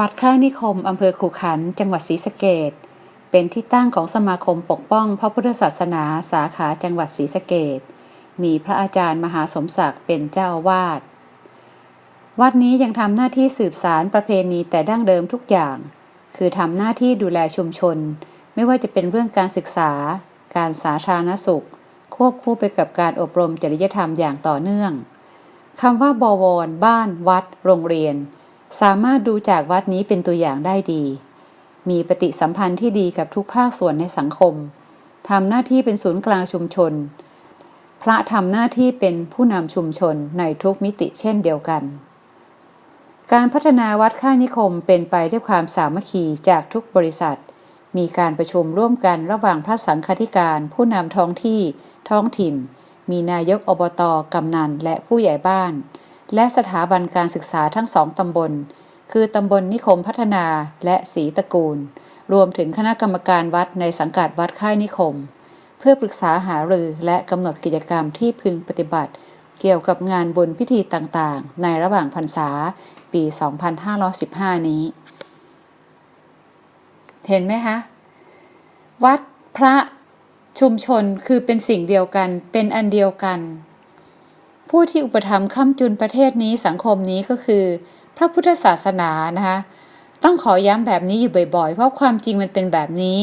วัดค่ายนิคมอำเภอขุขันธ์จังหวัดศรีสะเกดเป็นที่ตั้งของสมาคมปกป้องพระพุทธศาสนาสาขาจังหวัดศรีสะเกดมีพระอาจารย์มหาสมศักดิ์เป็นเจ้าอาวาสวัดนี้ยังทำหน้าที่สืบสารประเพณีแต่ดั้งเดิมทุกอย่าง คือทำหน้าที่ดูแลชุมชน ไม่ว่าจะเป็นเรื่องการศึกษา การสาธารณสุข ควบคู่ไปกับการอบรมจริยธรรมอย่างต่อเนื่องคำว่าบวร บ้าน วัด โรงเรียน สามารถดูจากวัดนี้เป็นตัวอย่างได้ดี มีปฏิสัมพันธ์ที่ดีกับทุกภาคส่วนในสังคมทำหน้าที่เป็นศูนย์กลางชุมชน พระทำหน้าที่เป็นผู้นำชุมชนในทุกมิติเช่นเดียวกัน การพัฒนาวัดค่ายนิคมเป็นไปด้วยความสามัคคีจากทุกบริษัท มีการประชุมร่วมกันระหว่างพระสังฆธิการ ผู้นำท้องที่ ท้องถิ่น มีนายกอบตกำนันและผู้ใหญ่บ้าน และสถาบันการศึกษาทั้งสองตำบล คือตำบลนิคมพัฒนาและศรีตระกูล รวมถึงคณะกรรมการวัดในสังกัดวัดค่ายนิคม เพื่อปรึกษาหารือและกำหนดกิจกรรมที่พึงปฏิบัติ เกี่ยวกับงานบุญพิธีต่างๆ ในระหว่างพรรษาปี 2515 นี้ เห็นไหมคะวัดพระชุมชนคือเป็นสิ่งเดียวกันเป็นอันเดียวกัน ผู้ที่อุปถัมภ์ค้ำจุนประเทศนี้สังคมนี้ก็คือ พระพุทธศาสนานะคะต้องขอย้ำแบบนี้อยู่บ่อยๆ เพราะความจริงมันเป็นแบบนี้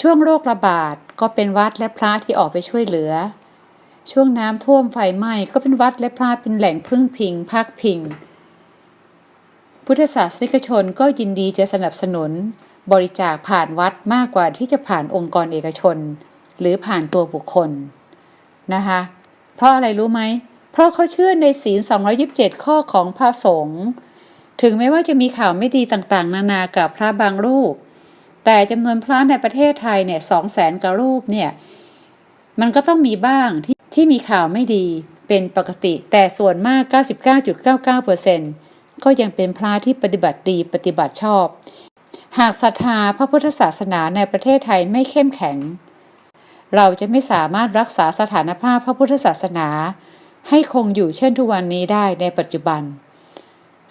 ช่วงโรคระบาดก็เป็นวัดและพระที่ออกไปช่วยเหลือ ช่วงน้ำท่วมไฟไหม้ก็เป็นวัดและพระเป็นแหล่งพึ่งพิงพักพิง พุทธศาสนิกชนก็ยินดีจะสนับสนุนบริจาคผ่านวัดมากกว่าที่จะผ่านองค์กรเอกชน หรือผ่านตัวบุคคลนะคะ เพราะอะไรรู้ไหม เพราะเขาเชื่อในศีล 227 ข้อของพระสงฆ์ถึงแม้ว่าจะมีข่าวไม่ดีต่างๆ นานากับพระบางรูป แต่จำนวนพระในประเทศไทยเนี่ยสองแสนกว่ารูปเนี่ยมันก็ต้องมีบ้างที่ที่มีข่าวไม่ดีเป็นปกติ แต่ส่วนมาก 99.99%ก็ยังเป็นพระที่ปฏิบัติดีปฏิบัติชอบ หากศรัทธาพระพุทธศาสนาในประเทศไทยไม่เข้มแข็ง เราจะไม่สามารถรักษาสถานภาพพระพุทธศาสนา ให้คงอยู่เช่นทุกวันนี้ได้ในปัจจุบัน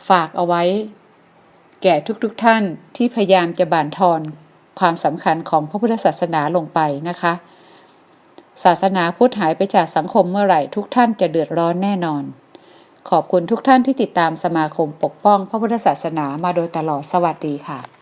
ฝากเอาไว้ แก่ทุกๆทท่านที่พยายามจะบั่นทอนความสำคัญของพระพุทธศาสนาลงไปนะคะ ศาสนาพุทธหายไปจากสังคมเมื่อไหร่ทุกท่านจะเดือดร้อนแน่นอน ขอบคุณทุกท่านที่ติดตามสมาคมปกป้องพระพุทธศาสนามาโดยตลอดสวัสดีค่ะ